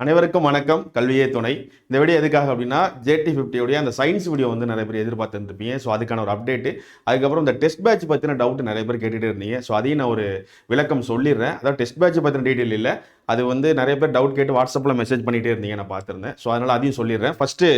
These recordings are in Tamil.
அனைவருக்கும் வணக்கம். கல்வியே துணை. இந்த வீடியோ எதுக்காக அப்படின்னா ஜேடி ஃபிஃப்டியோடைய அந்த சயின்ஸ் வீடியோ வந்து நிறைய பேர் எதிர்பார்த்துருப்பீங்க ஸோ அதுக்கான ஒரு அப்டேட்டு அதுக்கப்புறம் இந்த டெஸ்ட் பேட்ச் பற்றின டவுட் நிறைய பேர் கேட்டுகிட்டே இருந்தீங்க. ஸோ அதையும் நான் ஒரு விளக்கம் சொல்லிடுறேன். அதாவது டெஸ்ட் பேட்ச் பற்றின டீட்டெயில் இல்லை. அது வந்து நிறைய பேர் டவுட் கேட்டு வாட்ஸ்அப்பில் மெசேஜ் பண்ணிகிட்டே இருந்தீங்க நான் பார்த்துருந்தேன். ஸோ அதனால் அதையும் சொல்லிடுறேன். ஃபஸ்ட்டு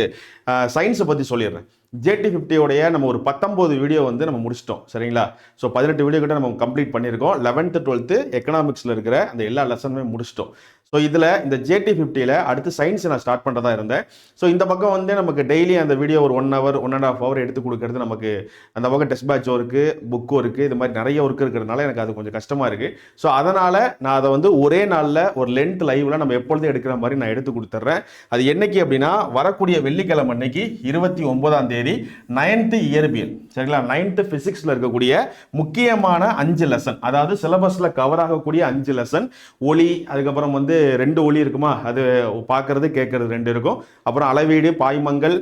சயின்ஸை பற்றி சொல்லிடுறேன். ஜேடி ஃபிஃப்டியோடைய நம்ம ஒரு பத்தொம்போது வீடியோ வந்து நம்ம முடிச்சிட்டோம். சரிங்களா? ஸோ பதினெட்டு வீடியோ கிட்ட நம்ம கம்ப்ளீட் பண்ணியிருக்கோம். லெவன்த்து டுவெல்த்து எக்கனாமிக்ஸில் இருக்கிற அந்த எல்லா லெசனுமே முடிச்சிட்டோம். ஸோ இதில் இந்த ஜேடி ஃபிஃப்டியில் அடுத்து சயின்ஸ் நான் ஸ்டார்ட் பண்ணுறதா இருந்தேன். ஸோ இந்த பக்கம் வந்து நமக்கு டெய்லி அந்த வீடியோ ஒரு one hour one and half hour எடுத்து கொடுக்கறது நமக்கு அந்த பக்கம் டெஸ்ட் பேட்ச் ஒர்க்கு புக்கும் இருக்குது இது மாதிரி நிறைய ஒர்க் இருக்கிறதுனால எனக்கு அது கொஞ்சம் கஷ்டமாக இருக்குது ஸோ அதனால் நான் அதை வந்து ஒரே நாளில் ஒரு லென்த் லைவில் நம்ம எப்பொழுதும் எடுக்கிற மாதிரி நான் எடுத்து கொடுத்துட்றேன். அது என்னைக்கு அப்படின்னா வரக்கூடிய வெள்ளிக்கிழமை அன்னைக்கு இருபத்தி ஒன்பதாம் தேதி நைன்த்து இயற்பியல். சரிங்களா? நைன்த்து ஃபிசிக்ஸில் இருக்கக்கூடிய முக்கியமான அஞ்சு லெசன் அதாவது சிலபஸில் கவர் ஆகக்கூடிய அஞ்சு லெசன் ஒளி அதுக்கப்புறம் வந்து ரெண்டு ஒளி இருக்குமா? அது பார்க்கறது கேட்கறது ரெண்டு இருக்கும். அப்புறம் அளவீடு பாய்மங்கள்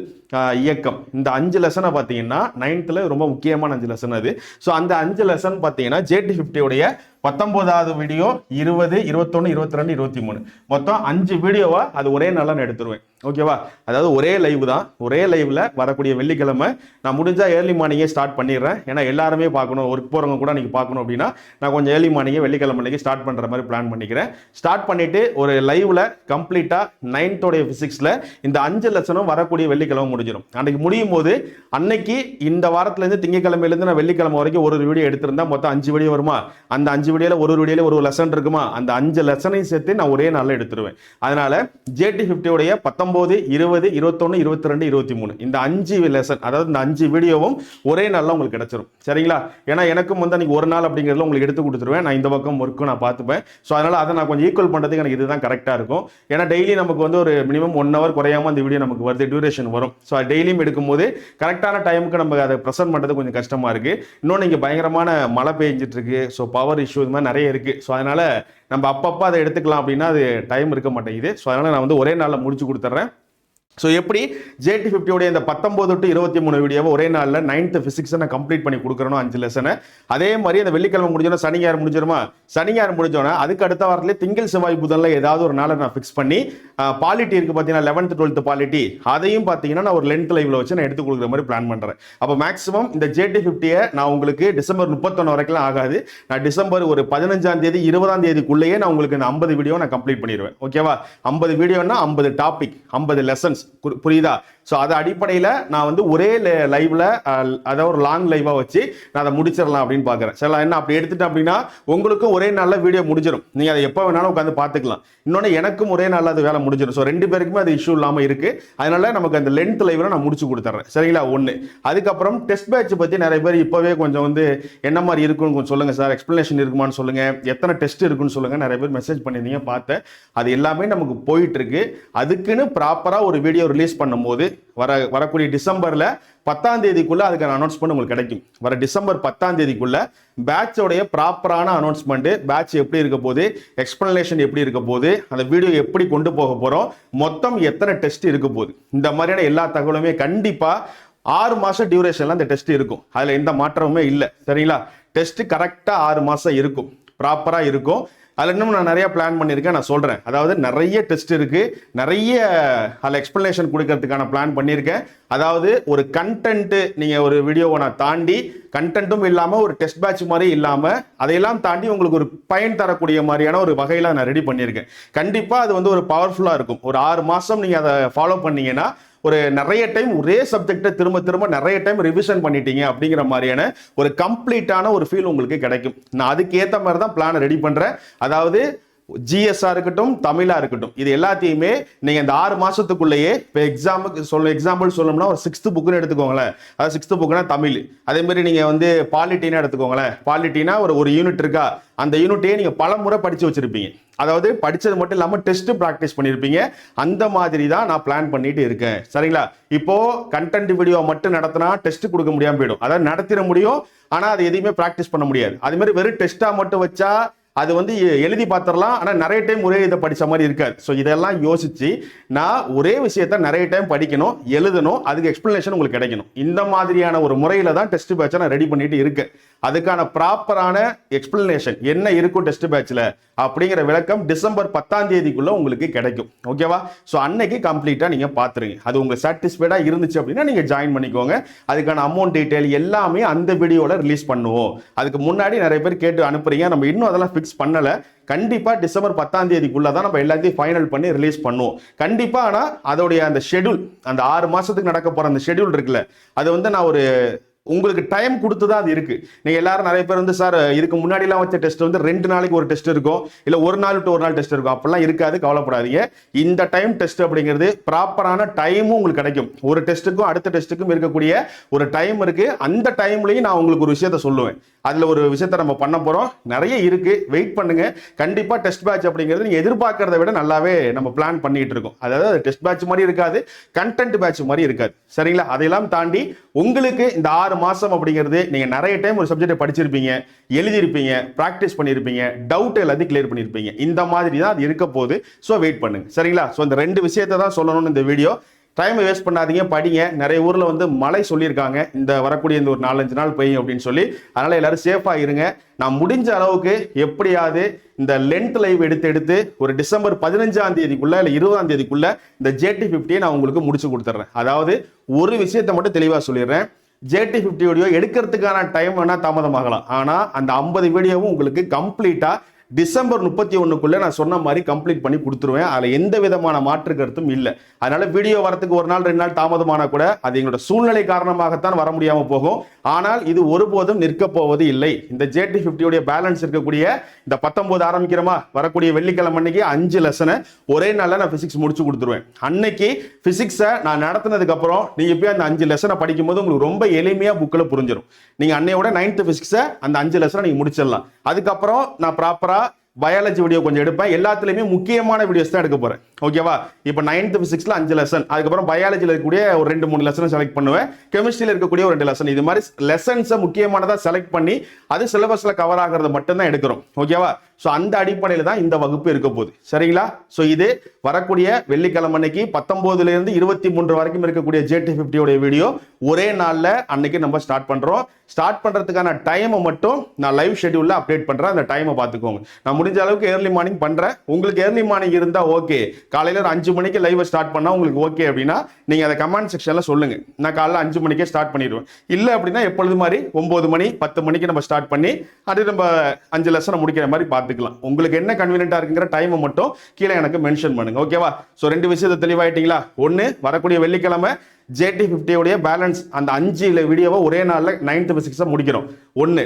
இயக்கம். இந்த அஞ்சு லெசனை பார்த்தீங்கன்னா நைன்த்தில் ரொம்ப முக்கியமான அஞ்சு லெசன் அது. ஸோ அந்த அஞ்சு லெசன் பார்த்தீங்கன்னா ஜேடி ஃபிஃப்டியோடைய பத்தொன்பதாவது வீடியோ இருபது இருபத்தொன்று இருபத்தி ரெண்டு இருபத்தி மூணு மொத்தம் அஞ்சு வீடியோவா அது ஒரே நாளில் நான் எடுத்துருவேன். ஓகேவா? அதாவது ஒரே லைவ் தான். ஒரே லைவ்ல வரக்கூடிய வெள்ளிக்கிழமை நான் முடிஞ்சா ஏர்லி மார்னிங்கே ஸ்டார்ட் பண்ணிடுறேன். ஏன்னா எல்லாருமே பார்க்கணும். ஒர்க் போகிறவங்க கூட நீங்கள் பார்க்கணும் அப்படின்னா நான் கொஞ்சம் ஏர்லி மார்னிங்கே வெள்ளிக்கிழமை அன்றைக்கி ஸ்டார்ட் பண்ணுற மாதிரி பிளான் பண்ணிக்கிறேன். ஸ்டார்ட் பண்ணிட்டு ஒரு லைவ்ல கம்ப்ளீட்டாக நைன்த்தோடைய ஃபிசிக்ஸில் இந்த அஞ்சு லட்சணம் வரக்கூடிய வெள்ளிக்கிழமை முடிஞ்சிடும். அன்றைக்கி முடியும் போது அன்னைக்கு இந்த வாரத்துலேருந்து திங்கக்கிழமையிலேருந்து நான் வெள்ளிக்கிழமை வரைக்கும் ஒரு வீடியோ எடுத்திருந்தா மொத்தம் அஞ்சு வீடியோ வருமா? அந்த அஞ்சு வீடியோவில் ஒரு வீடியோவில் ஒரு லெசன் இருக்குமா? அந்த அஞ்சு லெசனையும் சேர்த்து நான் ஒரே நாளில் எடுத்துருவேன். அதனால் ஜேடி ஃபிஃப்டியோடைய பத்தொம்பது இருபது இருபத்தொன்று இருபத்தி ரெண்டு இருபத்தி மூணு இந்த அஞ்சு லெசன் அதாவது இந்த அஞ்சு வீடியோவும் ஒரே நாளில் உங்களுக்கு கிடைச்சிரும். சரிங்களா? ஏன்னா எனக்கும் வந்து அன்றைக்கி ஒரு நாள் அப்படிங்கிறதுல உங்களுக்கு எடுத்து கொடுத்துருவேன். நான் இந்த பக்கம் ஒர்க்கும் நான் பார்த்துப்பேன். ஸோ அதனால் அதை நான் கொஞ்சம் ஈக்குவல் பண்ணுறதுக்கு எனக்கு இதுதான் கரெக்டாக இருக்கும். ஏன்னா டெய்லி நமக்கு வந்து ஒரு மினிமம் ஒன் ஹவர் குறையாம அந்த வீடியோ நமக்கு வருது. டியூரேஷன் வரும். ஸோ டெய்லியும் எடுக்கும்போது கரெக்டான டைமுக்கு நம்ம அதை ப்ரெசென்ட் பண்ணுறது கொஞ்சம் கஷ்டமாக இருக்குது இன்னொன்று இங்கே பயங்கரமான மழை பெஞ்சிட்ருக்கு ஸோ பவர் இஷ்யூ இது மாதிரி நிறைய இருக்குது ஸோ அதனால் நம்ம அப்பப்போ அதை எடுத்துக்கலாம் அப்படின்னா அது டைம் இருக்க மாட்டேங்குது. ஸோ அதனால் நான் வந்து ஒரே நாளில் முடிச்சு கொடுத்துட்றேன். ஸோ எப்படி ஜேடி ஃபிஃப்டியோடைய இந்த பத்தொம்போது டு இருபத்தி மூணு வீடியோவை ஒரே நாளில் நைன்த்து ஃபிசிக்ஸை நான் கம்ப்ளீட் பண்ணி கொடுக்குறனோ அஞ்சு லெசனை அதே மாதிரி அந்த வெள்ளிக்கிழமை முடிஞ்சோன்னா சனி ஞாயிறு முடிஞ்சிருமா? சனி ஞாயிறு முடிஞ்சோன்னா அதுக்கு அடுத்த வாரத்திலே திங்கள் செவ்வாய் புதனில் ஏதாவது ஒரு நாளை நான் ஃபிக்ஸ் பண்ணி பாலிட்டி இருக்குது பார்த்தீங்கன்னா லெவன்த் டுவெல்த் பாலிட்டி அதையும் பார்த்தீங்கன்னா நான் ஒரு லென்த் லைவில் வச்சு நான் எடுத்து கொடுக்குற மாதிரி பிளான் பண்ணுறேன் அப்போ மேக்ஸிமம் இந்த ஜேடி ஃபிஃப்டியை நான் உங்களுக்கு டிசம்பர் முப்பத்தொன்று வரைக்கும் ஆகாது. நான் டிசம்பர் ஒரு பதினஞ்சாம் தேதி இருபதாம் தேதிக்குள்ளேயே நான் உங்களுக்கு இந்த ஐம்பது வீடியோ நான் கம்ப்ளீட் பண்ணிடுவேன் ஓகேவா ஐம்பது வீடியோனா ஐம்பது டாபிக் ஐம்பது lessons புரியுதா so அது அடிப்படையில் நான் வந்து ஒரே லைவ்ல அதாவது ஒரு லாங் லைவாக வச்சு நான் அதை முடிச்சிடலாம் அப்படின்னு பார்க்குறேன் சரி என்ன அப்படி எடுத்துட்டேன் அப்படின்னா உங்களுக்கும் ஒரே நாளில் வீடியோ முடிஞ்சிடும் நீங்கள் அதை எப்போ வேணாலும் உட்காந்து பார்த்துக்கலாம் இன்னொன்று எனக்கும் ஒரே நாளில் அது வேலை முடிஞ்சிடும் ஸோ ரெண்டு பேருக்குமே அது இஷ்யூ இல்லாமல் இருக்குது அதனால நமக்கு அந்த லென்த் லைவில் நான் முடிச்சு கொடுத்துட்றேன். சரிங்களா? ஒன்று அதுக்கப்புறம் டெஸ்ட் பேட்ச் பற்றி நிறைய பேர் இப்போவே கொஞ்சம் வந்து என்ன மாதிரி இருக்குன்னு கொஞ்சம் சொல்லுங்கள் சார். எக்ஸ்ப்ளனேஷன் இருக்குமான்னு சொல்லுங்கள் எத்தனை டெஸ்ட் இருக்குன்னு சொல்லுங்கள் நிறைய பேர் மெசேஜ் பண்ணியிருந்தீங்க பார்த்தேன். அது எல்லாமே நமக்கு போயிட்டு இருக்கு. அதுக்குன்னு ப்ராப்பராக ஒரு வீடியோ ரிலீஸ் பண்ணும்போது வர வரக்கூடிய டிசம்பர்ல பத்தாம் தேதிக்குள்ள அதுக்கான அனௌன்ஸ்மெண்ட் உங்களுக்கு கிடைக்கும். வர டிசம்பர் பத்தாம் தேதிக்குள்ள பேட்சோடைய ப்ராப்பரான அனௌன்ஸ்மெண்ட் பேட்ச் எப்படி இருக்க போகுது எக்ஸ்பிளனேஷன் எப்படி இருக்க போகுது அந்த வீடியோ எப்படி கொண்டு போக போறோம் மொத்தம் எத்தனை டெஸ்ட் இருக்க போகுது. இந்த மாதிரியான எல்லா தகவலுமே கண்டிப்பா ஆறு மாசம் டியூரேஷன்ல அந்த டெஸ்ட் இருக்கும். அதுல எந்த மாற்றமுமே இல்லை. சரிங்களா? டெஸ்ட் கரெக்டா ஆறு மாசம் இருக்கும். ப்ராப்பரா இருக்கும். அதில் இன்னும் நான் நிறைய பிளான் பண்ணியிருக்கேன். நான் சொல்கிறேன் அதாவது நிறைய டெஸ்ட் இருக்குது நிறைய அதில் எக்ஸ்ப்ளனேஷன் கொடுக்கறதுக்கான பிளான் பண்ணியிருக்கேன். அதாவது ஒரு கண்டென்ட்டு நீங்கள் ஒரு வீடியோவை நான் தாண்டி கண்டென்ட்டும் இல்லாமல் ஒரு டெஸ்ட் பேட்ச் மாதிரி இல்லாமல் அதையெல்லாம் தாண்டி உங்களுக்கு ஒரு பயன் தரக்கூடிய மாதிரியான ஒரு வகையில் நான் ரெடி பண்ணியிருக்கேன். கண்டிப்பாக அது வந்து ஒரு பவர்ஃபுல்லாக இருக்கும். ஒரு ஆறு மாதம் நீங்கள் அதை ஃபாலோ பண்ணீங்கன்னா ஒரு நிறைய டைம் ஒரே சப்ஜெக்டை திரும்ப திரும்ப நிறைய டைம் ரிவிஷன் பண்ணிட்டீங்க அப்படிங்கிற மாதிரியான ஒரு கம்ப்ளீட்டான ஒரு ஃபீல் உங்களுக்கு கிடைக்கும். நான் அதுக்கு ஏற்ற மாதிரி தான் பிளானை ரெடி பண்ணுறேன் அதாவது ஜிஎஸ்ஆ இருக்கட்டும் தமிழா இருக்கட்டும் இது எல்லாத்தையுமே நீங்க இந்த ஆறு மாசத்துக்குள்ளேயே இப்போ எக்ஸாமுக்கு சொல்ல எக்ஸாம்பிள் சொல்லணும்னா ஒரு சிக்ஸ்த்து புக்குன்னு எடுத்துக்கோங்களேன். அதாவது சிக்ஸ்த்து புக்குனா தமிழ். அதே மாதிரி நீங்க வந்து பாலிட்டினா எடுத்துக்கோங்களேன். பாலிட்டினா ஒரு ஒரு யூனிட் இருக்கா? அந்த யூனிட்டையே நீங்க பல முறை படிச்சு வச்சிருப்பீங்க. அதாவது படிச்சது மட்டும் இல்லாமல் டெஸ்ட் ப்ராக்டிஸ் பண்ணியிருப்பீங்க அந்த மாதிரி தான் நான் பிளான் பண்ணிட்டு இருக்கேன். சரிங்களா? இப்போ கண்டென்ட் வீடியோ மட்டும் நடத்தினா டெஸ்ட் கொடுக்க முடியாமல் போயிடும். அதாவது நடத்திட முடியும் ஆனால் அது எதையுமே ப்ராக்டிஸ் பண்ண முடியாது. அதே மாதிரி வெறும் டெஸ்ட்டாக மட்டும் வச்சா அது வந்து எழுதி பார்த்துடலாம். ஆனால் நிறைய டைம் ஒரே இதை படித்த மாதிரி இருக்காது. ஸோ இதெல்லாம் யோசித்து நான் ஒரே விஷயத்த நிறைய டைம் படிக்கணும் எழுதணும் அதுக்கு எக்ஸ்ப்ளனேஷன் உங்களுக்கு கிடைக்கணும். இந்த மாதிரியான ஒரு முறையில் தான் டெஸ்ட் பேட்சை நான் ரெடி பண்ணிட்டு இருக்கேன். அதுக்கான ப்ராப்பரான எக்ஸ்பிளனேஷன் என்ன இருக்கும் டெஸ்ட் பேட்ச்ல அப்படிங்கிற விளக்கம் டிசம்பர் பத்தாம் தேதிக்குள்ள உங்களுக்கு கிடைக்கும். ஓகேவா ஸோ அன்னைக்கு கம்ப்ளீட்டா நீங்க பாத்துருங்க. அது உங்களுக்கு சாட்டிஸ்ஃபைடா இருந்துச்சு அப்படின்னா நீங்க ஜாயின் பண்ணிக்கோங்க. அதுக்கான அமௌண்ட் டீடைல் எல்லாமே அந்த வீடியோல ரிலீஸ் பண்ணுவோம். அதுக்கு முன்னாடி நிறைய பேர் கேட்டு அனுப்புறீங்க. நம்ம இன்னும் அதெல்லாம் ஃபிக்ஸ் பண்ணல. கண்டிப்பா டிசம்பர் பத்தாம் தேதிக்குள்ள தான் நம்ம எல்லாத்தையும் ஃபைனல் பண்ணி ரிலீஸ் பண்ணுவோம். கண்டிப்பா ஆனா அதோடைய அந்த ஷெட்யூல் அந்த ஆறு மாசத்துக்கு நடக்க போற அந்த ஷெட்யூல் இருக்குல்ல அது வந்து நான் ஒரு உங்களுக்கு டைம் கொடுத்து தான் அது இருக்கு. நீங்க எல்லாரும் நிறைய பேர் வந்து சார் இதுக்கு முன்னாடிலாம் வச்ச டெஸ்ட் வந்து ரெண்டு நாளைக்கு ஒரு டெஸ்ட் இருக்கும் இல்ல ஒரு நாள் டு ஒரு நாள் டெஸ்ட் இருக்கும் அப்படிலாம் இருக்காது கவலைப்படாதீங்க. இந்த டைம் டெஸ்ட் அப்படிங்கிறது ப்ராப்பரான டைமும் உங்களுக்கு கிடைக்கும். ஒரு டெஸ்ட்டுக்கும் அடுத்த டெஸ்ட்டுக்கும் இருக்கக்கூடிய ஒரு டைம் இருக்கு. அந்த டைம்லயும் நான் உங்களுக்கு ஒரு விஷயத்த சொல்லுவேன். அதுல ஒரு விஷயத்த நம்ம பண்ண போறோம். நிறைய இருக்கு. வெயிட் பண்ணுங்க. கண்டிப்பா டெஸ்ட் பேட்ச் அப்படிங்கிறது நீங்க எதிர்பார்க்கறத விட நல்லாவே நம்ம பிளான் பண்ணிட்டு இருக்கோம். அதாவது டெஸ்ட் பேட்ச் மாதிரி இருக்காது. கண்டென்ட் பேட்ச் மாதிரி இருக்காது. சரிங்களா? அதையெல்லாம் தாண்டி உங்களுக்கு இந்த ஆறு மாதம் அப்படிங்கிறது நீங்கள் நிறைய டைம் ஒரு சப்ஜெக்டை படிச்சிருப்பீங்க எழுதியிருப்பீங்க ப்ராக்டிஸ் பண்ணியிருப்பீங்க டவுட் எல்லாத்தையும் கிளியர் பண்ணியிருப்பீங்க. இந்த மாதிரி தான் அது இருக்க போகுது. ஸோ வெயிட் பண்ணுங்க. சரிங்களா? ஸோ இந்த ரெண்டு விஷயத்தை தான் சொல்லணும்னு இந்த வீடியோ டைமை வேஸ்ட் பண்ணாதீங்க படிங்க. நிறைய ஊரில் வந்து மழை சொல்லியிருக்காங்க. இந்த வரக்கூடிய இந்த ஒரு நாலஞ்சு நாள் பெய்யும் அப்படின்னு சொல்லி. அதனால் எல்லாரும் சேஃபாக இருங்க. நான் முடிஞ்ச அளவுக்கு எப்படியாவது இந்த லென்த் லைவ் எடுத்து எடுத்து ஒரு டிசம்பர் பதினஞ்சாம் தேதிக்குள்ள இல்லை இருபதாம் தேதிக்குள்ள இந்த ஜேடி ஃபிஃப்டியை நான் உங்களுக்கு முடிச்சு கொடுத்துட்றேன் அதாவது ஒரு விஷயத்தை மட்டும் தெளிவாக சொல்லிடுறேன். ஜேடி ஃபிஃப்டி வீடியோ எடுக்கிறதுக்கான டைம் வேணால் தாமதமாகலாம். ஆனால் அந்த ஐம்பது வீடியோவும் உங்களுக்கு கம்ப்ளீட்டாக டிசம்பர் முப்பத்தி ஒன்றுக்குள்ளே நான் சொன்ன மாதிரி கம்ப்ளீட் பண்ணி கொடுத்துருவேன். அதில் எந்த விதமான மாற்று கருத்தும் இல்லை. அதனால் வீடியோ வரதுக்கு ஒரு நாள் ரெண்டு நாள் தாமதமானா கூட அது எங்களோட சூழ்நிலை காரணமாகத்தான் வர முடியாமல் போகும். ஆனால் இது ஒருபோதும் நிற்க போவது இல்லை. இந்த ஜேடி ஃபிஃப்டியோடைய பேலன்ஸ் இருக்கக்கூடிய இந்த பத்தொன்பது ஆரம்பிக்கிறோமா? வரக்கூடிய வெள்ளிக்கிழமை அன்னைக்கு அஞ்சு லெசனை ஒரே நாளில் நான் பிசிக்ஸ் முடிச்சு கொடுத்துருவேன். அன்னைக்கு பிசிக்ஸை நான் நடத்தினதுக்கு அப்புறம் நீங்க போய் அந்த அஞ்சு லெசனை படிக்கும்போது உங்களுக்கு ரொம்ப எளிமையா புக்கில் புரிஞ்சிடும் நீங்க அன்னையோட நைன்த் பிசிக்ஸை அந்த அஞ்சு லெசனை நீங்க முடிச்சிடலாம். அதுக்கப்புறம் நான் ப்ராப்பரா பயாலஜி வீடியோ கொஞ்சம் எடுப்பேன். எல்லாத்துலேயுமே முக்கியமான வீடியோஸ் தான் எடுக்க போகிறேன் ஓகேவா இப்போ நைன்த் பிசிக்ஸ்ல அஞ்சு லெசன் அதுக்கப்புறம் பயாலஜியில் இருக்கக்கூடிய ஒரு ரெண்டு மூணு லெசன் செலக்ட் பண்ணுவேன். கெமிஸ்ட்ரியில் இருக்கக்கூடிய ஒரு ரெண்டு லெசன் இது மாதிரி லெசன்ஸை முக்கியமானதாக செலக்ட் பண்ணி அது சிலபஸில் கவர் ஆகிறது மட்டும்தான் எடுக்கிறோம். ஓகேவா ஸோ அந்த அடிப்படையில் தான் இந்த வகுப்பு இருக்க போகுது. சரிங்களா? ஸோ இது வரக்கூடிய வெள்ளிக்கிழமை அன்னைக்கு பத்தொம்போதுலேருந்து இருபத்தி மூன்று வரைக்கும் இருக்கக்கூடிய ஜேடி ஃபிஃப்டியோட வீடியோ ஒரே நாளில் அன்னைக்கு நம்ம ஸ்டார்ட் பண்ணுறோம் ஸ்டார்ட் பண்ணுறதுக்கான டைமை மட்டும் நான் லைவ் ஷெட்யூலில் அப்டேட் பண்ணுறேன் அந்த டைமை பார்த்துக்கோங்க. நான் முடிஞ்ச அளவுக்கு ஏர்லி மார்னிங் பண்ணுறேன் உங்களுக்கு ஏர்லி மார்னிங் இருந்தால் ஓகே காலையில் ஒரு அஞ்சு மணிக்கு லைவை ஸ்டார்ட் பண்ணால் உங்களுக்கு ஓகே அப்படின்னா நீங்கள் அதை கமெண்ட் செக்ஷனில் சொல்லுங்கள் நான் காலையில் அஞ்சு மணிக்கே ஸ்டார்ட் பண்ணிடுவேன். இல்லை அப்படின்னா எப்பொழுது மாதிரி ஒம்பது மணி பத்து மணிக்கு நம்ம ஸ்டார்ட் பண்ணி அது நம்ம அஞ்சு லெசனை முடிக்கிற மாதிரி பார்த்துக்கலாம். உங்களுக்கு என்ன கன்வீனியன்டா இருக்குங்கிற டைமை மட்டும் கீழே எனக்கு மென்ஷன் பண்ணுங்கள் ஓகேவா ஸோ ரெண்டு விஷயத்தை தெளிவாயிட்டீங்களா? ஒன்று வரக்கூடிய வெள்ளிக்கிழமை ஜேடி ஃபிஃப்டியோடைய பேலன்ஸ் அந்த அஞ்சு வீடியோவை ஒரே நாளில் நைன்த் பிசிக்ஸை முடிக்கிறோம் ஒன்று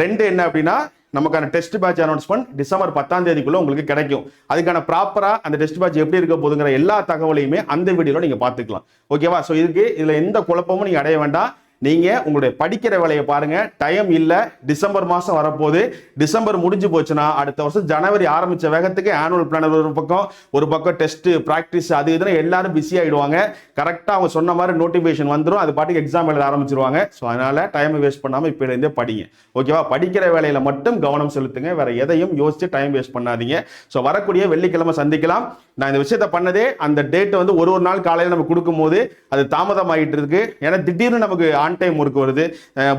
ரெண்டு என்ன அப்படின்னா நமக்கான டெஸ்ட் பேட்ச் அனௌன்ஸ்மெண்ட் டிசம்பர் பத்தாம் தேதிக்குள்ள உங்களுக்கு கிடைக்கும். அதுக்கான ப்ராப்பரா அந்த டெஸ்ட் பேட்ச் எப்படி இருக்க போதுங்கிற எல்லா தகவலையுமே அந்த வீடியோவில் நீங்க பாத்துக்கலாம் ஓகேவா ஸோ இதுக்கு இதுல எந்த குழப்பமும் நீங்க அடைய வேண்டாம். நீங்கள் உங்களுடைய படிக்கிற வேலையை பாருங்கள் டைம் இல்லை. டிசம்பர் மாதம் வரப்போகுது. டிசம்பர் முடிஞ்சு போச்சுன்னா அடுத்த வருஷம் ஜனவரி ஆரம்பித்த வேகத்துக்கு ஆனுவல் பிளானர் ஒரு பக்கம் ஒரு பக்கம் டெஸ்ட்டு ப்ராக்டிஸ் அது இதுன்னு எல்லாரும் பிஸி ஆகிடுவாங்க கரெக்டாக அவங்க சொன்ன மாதிரி நோட்டிஃபிகேஷன் வந்துடும் அது பாட்டுக்கு எக்ஸாம் எழுத ஆரம்பிச்சிருவாங்க. ஸோ அதனால் டைமை வேஸ்ட் பண்ணாமல் இப்போ இருந்தே படிங்க. ஓகேவா படிக்கிற வேலையில் மட்டும் கவனம் செலுத்துங்க. வேற எதையும் யோசித்து டைம் வேஸ்ட் பண்ணாதீங்க. ஸோ வரக்கூடிய வெள்ளிக்கிழமை சந்திக்கலாம். நான் இந்த விஷயத்த பண்ணதே அந்த டேட் வந்து ஒரு ஒரு நாள் காலையில் நம்ம கொடுக்கும்போது அது தாமதமாகிட்டு இருக்கு. ஏன்னா திடீர்னு நமக்கு ஆன் டைம் ஒர்க் வருது.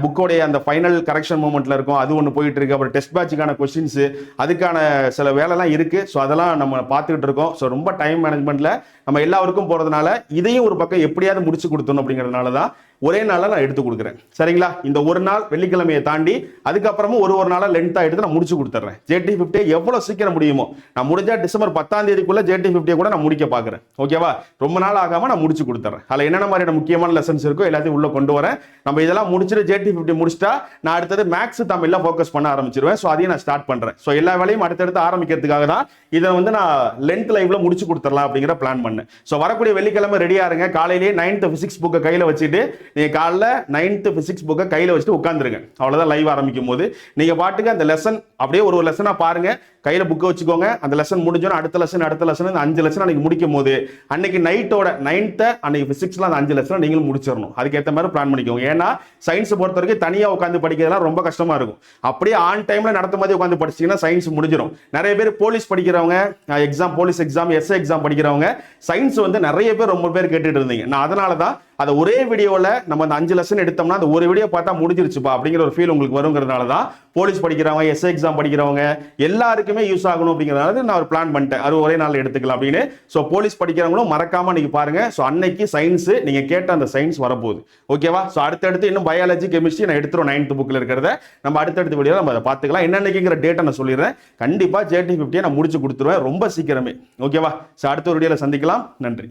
புக்கோடைய அந்த ஃபைனல் கரெக்ஷன் மூமெண்ட்ல இருக்கும். அது ஒன்று போயிட்டு இருக்கு. அப்புறம் டெஸ்ட் பேட்சுக்கான கொஸ்டின்ஸ் அதுக்கான சில வேலைலாம் இருக்கு. ஸோ அதெல்லாம் நம்ம பார்த்துக்கிட்டு இருக்கோம். ஸோ ரொம்ப டைம் மேனேஜ்மெண்ட்ல நம்ம எல்லாருக்கும் போறதுனால இதையும் ஒரு பக்கம் எப்படியாவது முடிச்சு கொடுத்தணும் அப்படிங்கிறதுனால தான் ஒரே நாளில் நான் எடுத்து கொடுக்குறேன். சரிங்களா? இந்த ஒரு நாள் வெள்ளிக்கிழமையை தாண்டி அதுக்கப்புறமும் ஒரு ஒரு நாளாக லென்த்தாக எடுத்து நான் முடிச்சு கொடுத்துட்றேன். ஜேடி ஃபிஃப்டியை எவ்வளோ சீக்கிரம் முடியுமோ? நான் முடிஞ்சா டிசம்பர் பத்தாம் தேதிக்குள்ள ஜேடி ஃபிஃப்டியை கூட நான் முடிக்க பார்க்குறேன். ஓகேவா ரொம்ப நாள் ஆகாம நான் முடிச்சு கொடுத்துறேன் அதில் என்னென்ன மாதிரியான முக்கியமான லெசன்ஸ் இருக்கோ எல்லாத்தையும் உள்ளே கொண்டு வரேன். நம்ம இதெல்லாம் முடிச்சுட்டு ஜேடி ஃபிஃப்டி முடிச்சிட்டா நான் அடுத்தது மேக்ஸ் தமிழ்லாம் ஃபோக்கஸ் பண்ண ஆரம்பிச்சிருவேன். ஸோ அதையும் நான் ஸ்டார்ட் பண்ணுறேன் ஸோ எல்லா வேலையும் அடுத்தடுத்து ஆரம்பிக்கிறதுக்காக தான் இதை வந்து நான் லென்த் லைவ்ல முடிச்சு கொடுத்துடலாம் அப்படிங்கிற பிளான் பண்ணேன். ஸோ வரக்கூடிய வெள்ளிக்கிழமை ரெடியா இருங்க. காலையிலேயே நைன்த் ஃபிசிக்ஸ் புக்கை கையில் வச்சுட்டு நீங்கள் காலைல நைன்த் ஃபிசிக்ஸ் புக்கை கையில் வச்சுட்டு உட்காந்துருங்க அவ்வளோதான் லைவ் ஆரம்பிக்கும் போது. நீங்கள் பாட்டுக்கு அந்த லெசன் அப்படியே ஒரு ஒரு பாருங்க. கையில் புக்கை வச்சுக்கோங்க. அந்த லெசன் முடிஞ்சோன்னா அடுத்த லெசன் அடுத்த லெசன் அந்த அஞ்சு லெசன் அன்னைக்கு முடிக்கும் போது அன்னைக்கு நைட்டோட நைன்த்தை அன்னைக்கு ஃபிசிக்ஸில் அந்த அஞ்சு லெசனை நீங்களும் முடிச்சிடணும். அதுக்கேற்ற மாதிரி பிளான் பிடிக்கும் ஏன்னா சயின்ஸ் பொறுத்த வரைக்கும் தனியாக உட்காந்து படிக்கிறதுலாம் ரொம்ப கஷ்டமாக இருக்கும். அப்படியே ஆன் டைமில் நடத்தும் போது உட்காந்து படிச்சீங்கன்னா சயின்ஸ் முடிஞ்சிடும் நிறைய பேர் போலீஸ் படிக்கிறவங்க exam police exam SA exam படிக்கிறவங்க சயின்ஸ் வந்து நிறைய பேர் ரொம்ப பேர் கேட்டுட்டு இருந்தீங்க. நான் அதனால தான் அதை ஒரே வீடியோவில் நம்ம அந்த அஞ்சு லெசன் எடுத்தோம்னா அந்த ஒரு வீடியோ பார்த்தா முடிஞ்சிருச்சுப்பா அப்படிங்கிற ஒரு ஃபீல் உங்களுக்கு வருங்கிறதுனால தான் போலீஸ் படிக்கிறவங்க எஸ்ஏ எக்ஸாம் படிக்கிறவங்க எல்லாருக்குமே யூஸ் ஆகணும் அப்படிங்கிறதுனால நான் ஒரு பிளான் பண்ணிட்டேன். அது ஒரே நாள் எடுத்துக்கலாம் அப்படின்னு. ஸோ போலீஸ் படிக்கிறவங்களும் மறக்காம நீங்க பாருங்க. ஸோ அன்னைக்கு சயின்ஸ் நீங்க கேட்ட அந்த சயின்ஸ் வரப்போகுது. ஓகேவா ஸோ அடுத்தடுத்து இன்னும் பயாலஜி கெமிஸ்ட்ரி நான் எடுத்துரும் நைன்த் புக்கில் இருக்கிறத. நம்ம அடுத்தடுத்த வீடியோ நம்ம அதை பார்த்துக்கலாம். என்னென்னக்குங்கிற டேட்டை நான் சொல்லிடுறேன். கண்டிப்பாக ஜேடி ஃபிஃப்டியை நான் முடிச்சு கொடுத்துருவேன் ரொம்ப சீக்கிரமே. ஓகேவா ஸோ அடுத்த ஒரு வீடியோவில் சந்திக்கலாம். நன்றி.